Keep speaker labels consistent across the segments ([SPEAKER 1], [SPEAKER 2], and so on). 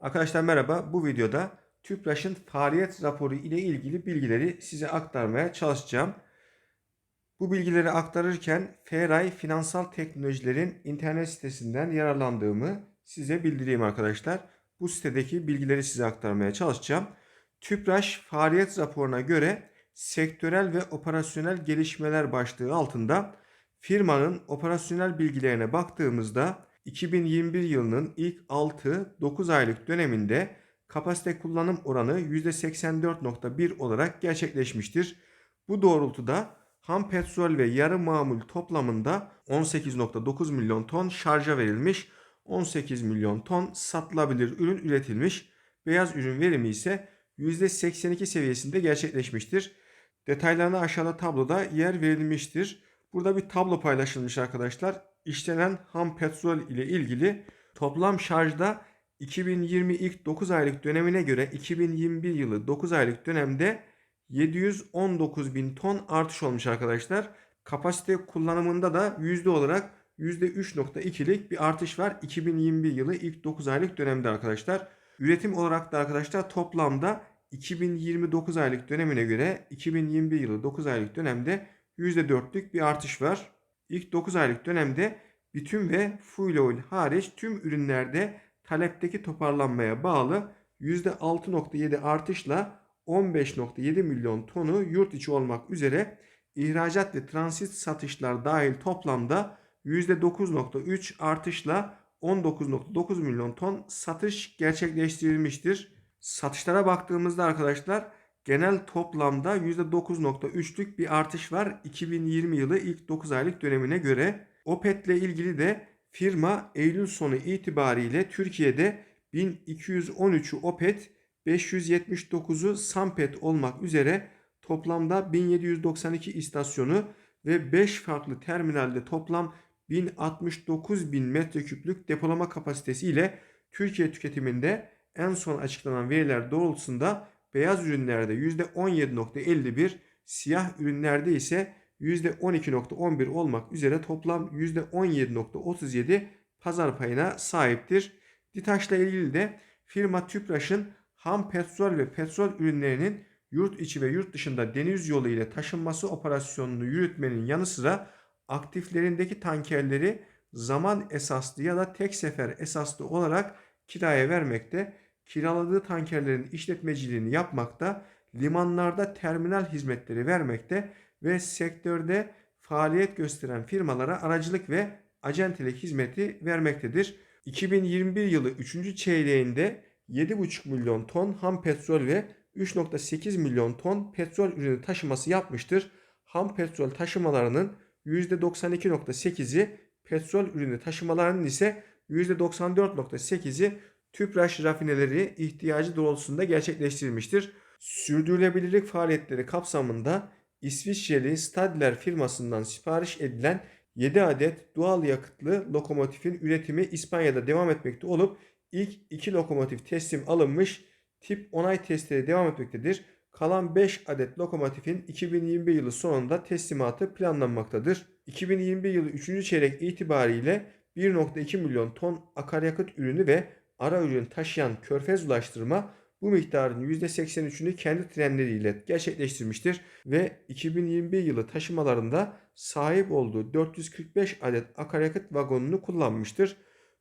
[SPEAKER 1] Arkadaşlar merhaba. Bu videoda TÜPRAŞ'ın faaliyet raporu ile ilgili bilgileri size aktarmaya çalışacağım. Bu bilgileri aktarırken Feray Finansal Teknolojilerin internet sitesinden yararlandığımı size bildireyim arkadaşlar. Bu sitedeki bilgileri size aktarmaya çalışacağım. TÜPRAŞ faaliyet raporuna göre sektörel ve operasyonel gelişmeler başlığı altında firmanın operasyonel bilgilerine baktığımızda 2021 yılının ilk 6-9 aylık döneminde kapasite kullanım oranı %84.1 olarak gerçekleşmiştir. Bu doğrultuda ham petrol ve yarı mamul toplamında 18.9 milyon ton şarja verilmiş, 18 milyon ton satılabilir ürün üretilmiş, beyaz ürün verimi ise %82 seviyesinde gerçekleşmiştir. Detaylarına aşağıda tabloda yer verilmiştir. Burada bir tablo paylaşılmış arkadaşlar. İşlenen ham petrol ile ilgili toplam şarjda 2020 ilk 9 aylık dönemine göre 2021 yılı 9 aylık dönemde 719 bin ton artış olmuş arkadaşlar. Kapasite kullanımında da yüzde olarak %3.2'lik bir artış var 2021 yılı ilk 9 aylık dönemde arkadaşlar. Üretim olarak da arkadaşlar toplamda 2029 aylık dönemine göre 2021 yılı 9 aylık dönemde %4'lük bir artış var. İlk 9 aylık dönemde bitüm ve fuel hariç tüm ürünlerde talepteki toparlanmaya bağlı %6.7 artışla 15.7 milyon tonu yurt içi olmak üzere ihracat ve transit satışlar dahil toplamda %9.3 artışla 19.9 milyon ton satış gerçekleştirilmiştir. Satışlara baktığımızda arkadaşlar genel toplamda %9.3'lük bir artış var 2020 yılı ilk 9 aylık dönemine göre. OPET ile ilgili de firma Eylül sonu itibariyle Türkiye'de 1213'ü OPET, 579'u SAMPET olmak üzere toplamda 1792 istasyonu ve 5 farklı terminalde toplam 1069 bin metreküplük depolama kapasitesi ile Türkiye tüketiminde en son açıklanan veriler doğrultusunda beyaz ürünlerde %17.51, siyah ürünlerde ise %12.11 olmak üzere toplam %17.37 pazar payına sahiptir. DİTAŞ'la ilgili de firma TÜPRAŞ'ın ham petrol ve petrol ürünlerinin yurt içi ve yurt dışında deniz yolu ile taşınması operasyonunu yürütmenin yanı sıra aktiflerindeki tankerleri zaman esaslı ya da tek sefer esaslı olarak kiraya vermekte kiraladığı tankerlerin işletmeciliğini yapmakta, limanlarda terminal hizmetleri vermekte ve sektörde faaliyet gösteren firmalara aracılık ve acentelik hizmeti vermektedir. 2021 yılı 3. çeyreğinde 7,5 milyon ton ham petrol ve 3,8 milyon ton petrol ürünü taşıması yapmıştır. Ham petrol taşımalarının %92,8'i petrol ürünü taşımalarının ise %94,8'i tüpraş rafineleri ihtiyacı doğrultusunda gerçekleştirilmiştir. Sürdürülebilirlik faaliyetleri kapsamında İsviçreli Stadler firmasından sipariş edilen 7 adet doğal yakıtlı lokomotifin üretimi İspanya'da devam etmekte olup ilk 2 lokomotif teslim alınmış tip onay testleri devam etmektedir. Kalan 5 adet lokomotifin 2021 yılı sonunda teslimatı planlanmaktadır. 2021 yılı 3. çeyrek itibariyle 1.2 milyon ton akaryakıt ürünü ve ara ürün taşıyan Körfez Ulaştırma bu miktarın %83'ünü kendi trenleriyle gerçekleştirmiştir ve 2021 yılı taşımalarında sahip olduğu 445 adet akaryakıt vagonunu kullanmıştır.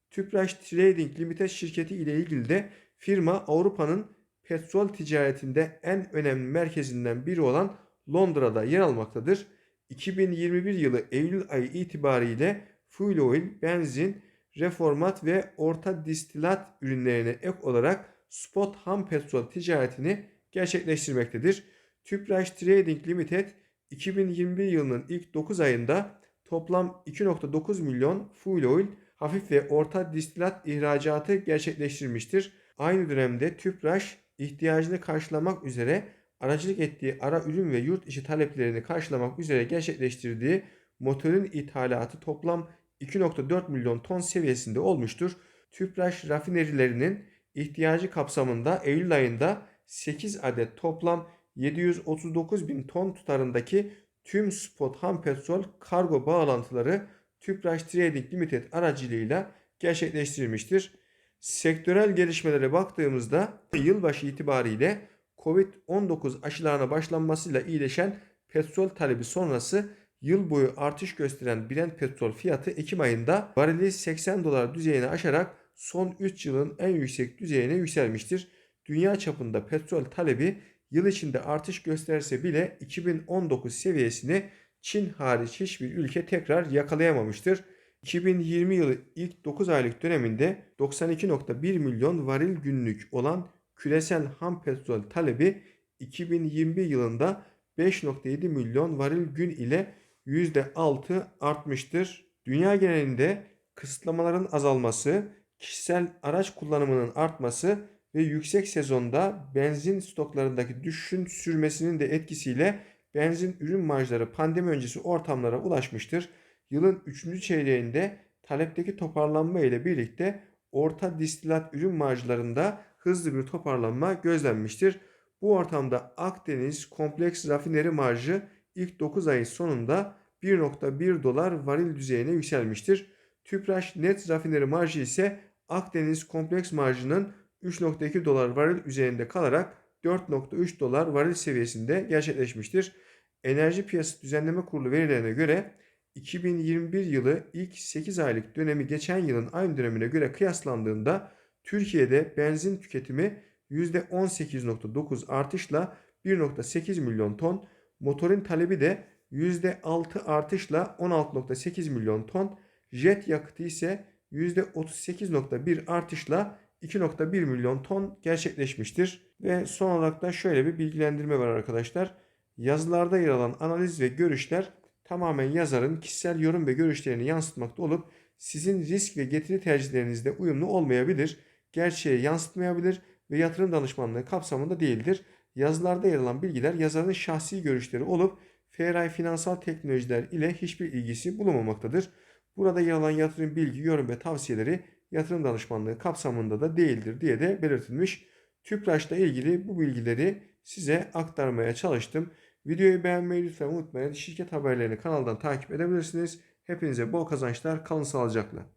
[SPEAKER 1] Tüpraş Trading Limited şirketi ile ilgili de firma Avrupa'nın petrol ticaretinde en önemli merkezinden biri olan Londra'da yer almaktadır. 2021 yılı Eylül ayı itibariyle fuel oil, benzin, reformat ve orta distilat ürünlerine ek olarak spot ham petrol ticaretini gerçekleştirmektedir. Tüpraş Trading Limited 2021 yılının ilk 9 ayında toplam 2.9 milyon fuel oil, hafif ve orta distilat ihracatı gerçekleştirmiştir. Aynı dönemde Tüpraş ihtiyacını karşılamak üzere aracılık ettiği ara ürün ve yurt içi taleplerini karşılamak üzere gerçekleştirdiği motorun ithalatı toplam 2.4 milyon ton seviyesinde olmuştur. Tüpraş rafinerilerinin ihtiyacı kapsamında Eylül ayında 8 adet toplam 739 bin ton tutarındaki tüm spot ham petrol kargo bağlantıları Tüpraş Trading Limited aracılığıyla gerçekleştirilmiştir. Sektörel gelişmelere baktığımızda yılbaşı itibariyle Covid-19 aşılarına başlanmasıyla iyileşen petrol talebi sonrası yıl boyu artış gösteren Brent petrol fiyatı Ekim ayında varili 80 dolar düzeyini aşarak son 3 yılın en yüksek düzeyine yükselmiştir. Dünya çapında petrol talebi yıl içinde artış gösterse bile 2019 seviyesini Çin hariç hiçbir ülke tekrar yakalayamamıştır. 2020 yılı ilk 9 aylık döneminde 92.1 milyon varil günlük olan küresel ham petrol talebi 2021 yılında 5.7 milyon varil gün ile %6 artmıştır. Dünya genelinde kısıtlamaların azalması, kişisel araç kullanımının artması ve yüksek sezonda benzin stoklarındaki düşüşün sürmesinin de etkisiyle benzin ürün marjları pandemi öncesi ortamlara ulaşmıştır. Yılın 3. çeyreğinde talepteki toparlanma ile birlikte orta distilat ürün marjlarında hızlı bir toparlanma gözlenmiştir. Bu ortamda Akdeniz kompleks rafineri marjı ilk 9 ayın sonunda 1.1 dolar varil düzeyine yükselmiştir. Tüpraş net rafineri marjı ise Akdeniz kompleks marjının 3.2 dolar varil üzerinde kalarak 4.3 dolar varil seviyesinde gerçekleşmiştir. Enerji Piyasası Düzenleme Kurulu verilerine göre 2021 yılı ilk 8 aylık dönemi geçen yılın aynı dönemine göre kıyaslandığında Türkiye'de benzin tüketimi %18.9 artışla 1.8 milyon ton, motorin talebi de %6 artışla 16.8 milyon ton, jet yakıtı ise %38.1 artışla 2.1 milyon ton gerçekleşmiştir. Ve son olarak da şöyle bir bilgilendirme var arkadaşlar. Yazılarda yer alan analiz ve görüşler tamamen yazarın kişisel yorum ve görüşlerini yansıtmakta olup sizin risk ve getiri tercihlerinizde uyumlu olmayabilir, gerçeğe yansıtmayabilir ve yatırım danışmanlığı kapsamında değildir. Yazılarda yer alan bilgiler yazarın şahsi görüşleri olup Feray Finansal Teknolojiler ile hiçbir ilgisi bulunmamaktadır. Burada yer alan yatırım bilgi, yorum ve tavsiyeleri yatırım danışmanlığı kapsamında da değildir diye de belirtilmiş. Tüpraş'la ilgili bu bilgileri size aktarmaya çalıştım. Videoyu beğenmeyi lütfen unutmayın. Şirket haberlerini kanaldan takip edebilirsiniz. Hepinize bol kazançlar. Kalın sağlıcakla.